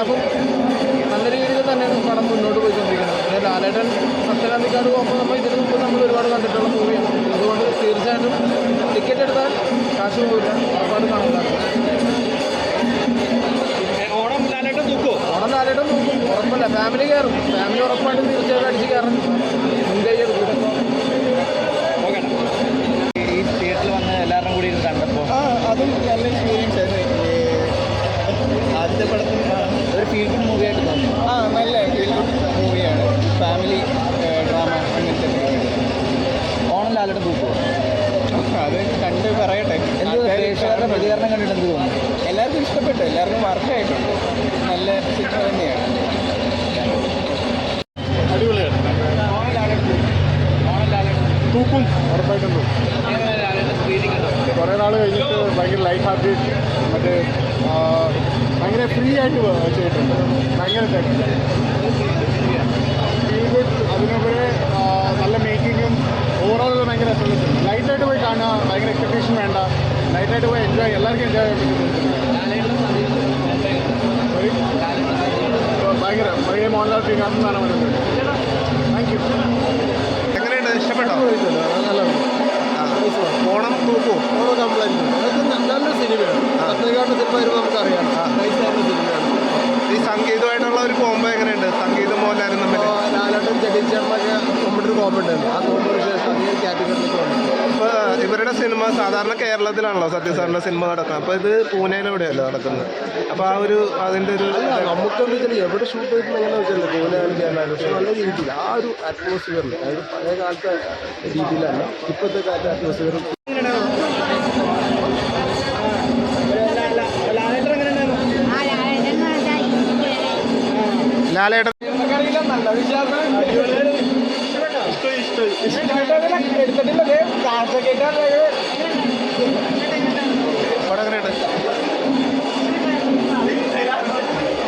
സ്റ്റാഫും നല്ല രീതിയിൽ തന്നെയാണ് പടം മുന്നോട്ട് പോയിക്കൊണ്ടിരിക്കുന്നത്. പിന്നെ ലാലേട്ടൻ സത്യനാന്തിക്കാട് പോകുമ്പോൾ നമ്മൾ ഇതിന് മുമ്പ് നമ്മൾ ഒരുപാട് കണ്ടിട്ടുള്ള മൂവിയാണ് അതുകൊണ്ട് തീർച്ചയായിട്ടും ടിക്കറ്റ് എടുത്താൽ കാശ് പോയില്ല ഒരുപാട് കാണുന്നതാണ് ഓണം ലാലേട്ടൻ നോക്കും. ഉറപ്പല്ല. ഫാമിലി കയറും. ഫാമിലി ഉറപ്പായിട്ടും തീർച്ചയായിട്ടും അടിച്ച് കയറും ഈ തിയേറ്ററിൽ വന്ന് എല്ലാവരും കൂടി കണ്ടപ്പോൾ അതും ഓണം പോകും തൂക്കോ അത് കണ്ട് പറയട്ടെ. പ്രേക്ഷകരുടെ പ്രതികരണം കണ്ടിട്ട് എന്ത് തോന്നുന്നു? എല്ലാവർക്കും ഇഷ്ടപ്പെട്ടു. എല്ലാവർക്കും വർക്കായിട്ടുണ്ട്. നല്ല ചിത്രം തന്നെയാണ്. അടിപൊളിയാണ് തൂക്കും ഉറപ്പായിട്ടും കുറേ നാൾ കഴിഞ്ഞിട്ട് ഭയങ്കര ലൈഫ് ഹാപ്പി മറ്റേ ഭയങ്കര ഫ്രീ ആയിട്ട് ചെയ്തിട്ടുണ്ട്. ഭയങ്കര ലൈറ്റായിട്ട് പോയി എൻജോയ് എല്ലാവർക്കും എൻജോയ് ഭയങ്കര. ഭയങ്കര മോഹൻലാൽ ശ്രീകാന്ത് എന്നാണ് പറയുന്നത് താങ്ക് യു എങ്ങനെയുണ്ട്? ഇഷ്ടപ്പെട്ടോ? ഓണം തൂക്കോ? ഓണം കംപ്ലൈന്റ് നല്ലൊരു സിനിമയാണ് പത്രികാട്ട് സിനിമ വരുമ്പോൾ നമുക്കറിയാം നൈസായിട്ടുള്ള സിനിമയാണ് ഈ സംഗീതമായിട്ടുള്ള ഒരു കോംബോ എങ്ങനെയുണ്ട്? സംഗീതം മോഹൻലാലും തമ്മിൽ ലാലാട്ടും ജഗീച്ചേട്ടനൊക്കെ നമ്മുടെ ഒരു കോമഡി ഉണ്ട് ആ കോമഡിന് ശേഷം അതേ കാറ്റഗറിയിലേക്ക് വന്നു ഇവരുടെ സിനിമ സാധാരണ കേരളത്തിലാണല്ലോ സത്യസാറിന്റെ സിനിമ നടക്കുന്നത്. അപ്പൊ ഇത് പൂനെയിലൂടെയല്ലോ നടക്കുന്നത്? അപ്പൊ ആ ഒരു അതിന്റെ ഒരു നമുക്ക് നമുക്കെന്ന് എവിടെ ഷൂട്ട് ചെയ്തിട്ട് പൂനെയാണ് കേരളമായാലും പക്ഷെ നല്ല രീതിയിൽ ആ ഒരു അറ്റ്മോസ്ഫിയറിൽ അതായത് പഴയ കാലത്തെ രീതിയിലല്ല ഇപ്പോഴത്തെ കാലത്തെ അറ്റ്മോസ്ഫിയറും ലാലേട്ടൻ ಇಷ್ಟು ಇಷ್ಟು ಇಷ್ಟು ಗಿಡ ಗಿಡ ಗಿಡ ಗಿಡ ಗಿಡ ಗಿಡ